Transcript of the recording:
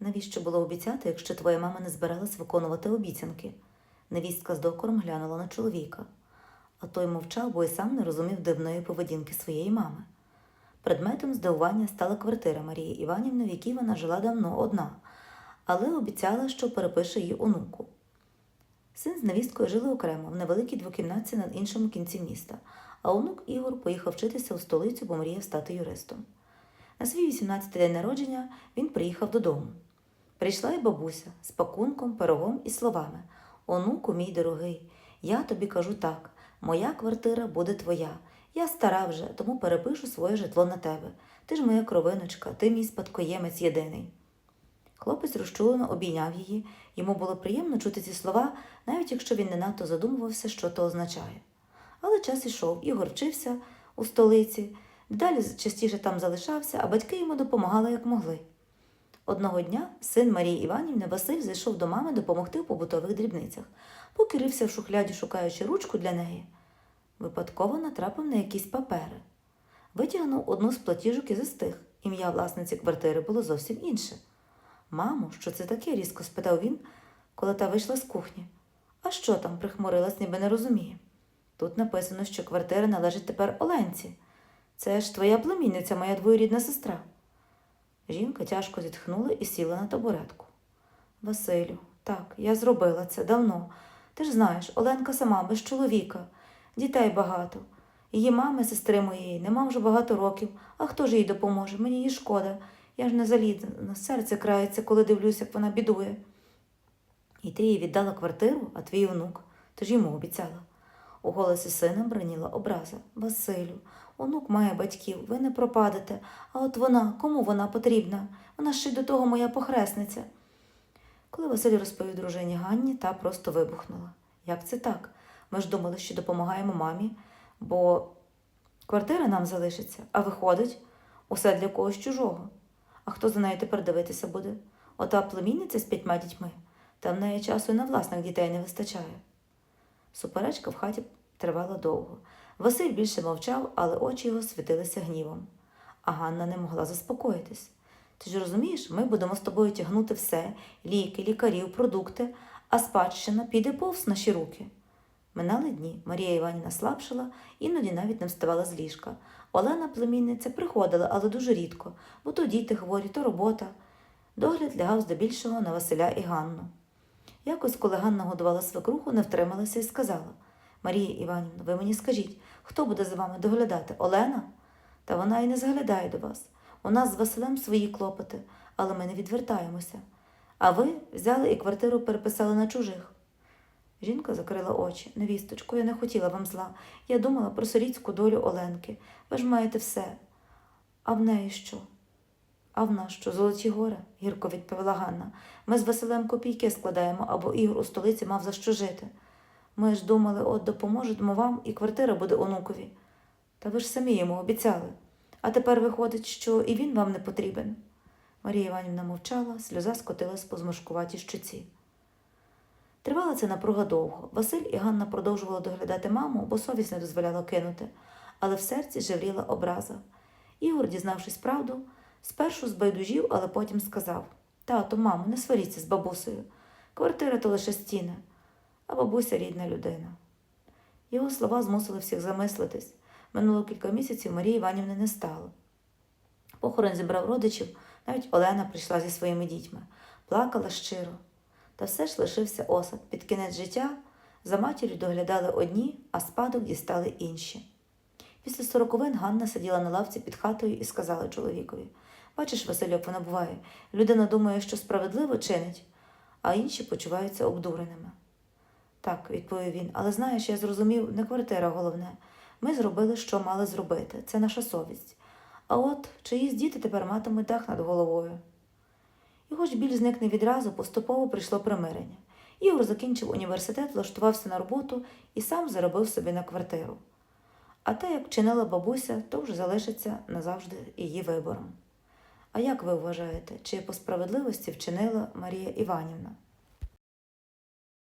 Навіщо було обіцяти, якщо твоя мама не збиралась виконувати обіцянки? Невістка з докором глянула на чоловіка, а той мовчав, бо й сам не розумів дивної поведінки своєї мами. Предметом здивування стала квартира Марії Іванівни, в якій вона жила давно одна, але обіцяла, що перепише її онуку. Син з невісткою жили окремо в невеликій двокімнатці на іншому кінці міста, а онук Ігор поїхав вчитися у столицю, бо мріяв стати юристом. На свій 18-й день народження він приїхав додому. Прийшла й бабуся з пакунком, пирогом і словами: Онуку, мій дорогий, я тобі кажу так: моя квартира буде твоя. Я стара вже, тому перепишу своє житло на тебе. Ти ж моя кровиночка, ти мій спадкоємець єдиний. Хлопець розчулено обійняв її, йому було приємно чути ці слова, навіть якщо він не надто задумувався, що то означає. Але час ішов, Ігор вчився у столиці, далі частіше там залишався, а батьки йому допомагали як могли. Одного дня син Марії Іванівни Василь зайшов до мами допомогти у побутових дрібницях, поки рився в шухляді, шукаючи ручку для неї. Випадково натрапив на якісь папери. Витягнув одну з платіжок і застиг. Ім'я власниці квартири було зовсім інше. Мамо, що це таке? різко спитав він, коли та вийшла з кухні. А що там? прихмурилась, ніби не розуміє. Тут написано, що квартира належить тепер Оленці. Це ж твоя племінниця, моя двоюрідна сестра. Жінка тяжко зітхнула і сіла на табуретку. Василю, так, я зробила це давно. Ти ж знаєш, Оленка сама без чоловіка, дітей багато. Її мами, сестри моєї, нема вже багато років, а хто ж їй допоможе? Мені її шкода. Я ж не залізна, серце крається, коли дивлюсь, як вона бідує. І ти їй віддала квартиру, а твій онук, ти ж йому обіцяла. У голосі сина броніла образа. Василю, онук має батьків, ви не пропадете, а от вона, кому вона потрібна? Вона ще й до того моя похресниця. Коли Василь розповів дружині Ганні, та просто вибухнула. Як це так? Ми ж думали, що допомагаємо мамі, бо квартира нам залишиться, а виходить, усе для когось чужого. А хто за нею тепер дивитися буде? Ота племінниця з п'ятьма дітьми, та в неї часу і на власних дітей не вистачає. Суперечка в хаті тривала довго. Василь більше мовчав, але очі його світилися гнівом. А Ганна не могла заспокоїтись. Ти ж розумієш, ми будемо з тобою тягнути все ліки, лікарів, продукти, а спадщина піде повз наші руки. Минали дні. Марія Іванівна слабшала, іноді навіть не вставала з ліжка. Олена, племінниця, приходила, але дуже рідко, бо то діти хворі, то робота. Догляд лягав здебільшого на Василя і Ганну. Якось, коли Ганна годувала свекруху, не втрималася і сказала Марія Іванівна, ви мені скажіть, хто буде за вами доглядати? Олена? Та вона і не заглядає до вас. У нас з Василем свої клопоти, але ми не відвертаємося. А ви взяли і квартиру переписали на чужих. Жінка закрила очі. Невісточко, я не хотіла вам зла. Я думала про сирітську долю Оленки. Ви ж маєте все. А в неї що? А в нас що, золоті гори? гірко відповіла Ганна. Ми з Василем копійки складаємо, або Ігор у столиці мав за що жити. Ми ж думали, от допоможемо вам, і квартира буде онукові. Та ви ж самі йому обіцяли. А тепер виходить, що і він вам не потрібен. Марія Іванівна мовчала, сльоза скотилась по зморшкуватій щоці. Тривала ця напруга довго. Василь і Ганна продовжували доглядати маму, бо совість не дозволяла кинути, але в серці живріла образа. Ігор, дізнавшись правду, спершу збайдужів, але потім сказав Тато, мамо, не сваріться з бабусею. Квартира то лише стіни, а бабуся рідна людина. Його слова змусили всіх замислитись. Минуло кілька місяців Марії Іванівни не стало. Похорон зібрав родичів, навіть Олена прийшла зі своїми дітьми, плакала щиро. Та все ж лишився осад. Під кінець життя за матір'ю доглядали одні, а спадок дістали інші. Після сороковин Ганна сиділа на лавці під хатою і сказала чоловікові Бачиш, Василь, як вона буває. Людина думає, що справедливо чинить, а інші почуваються обдуреними. Так, відповів він, але знаєш, я зрозумів, не квартира головне. Ми зробили, що мали зробити. Це наша совість. А от чиїсь діти тепер матимуть дах над головою. І хоч біль зникне відразу, поступово прийшло примирення. Ігор закінчив університет, влаштувався на роботу і сам заробив собі на квартиру. А те, як чинила бабуся, то вже залишиться назавжди її вибором. А як ви вважаєте, чи по справедливості вчинила Марія Іванівна?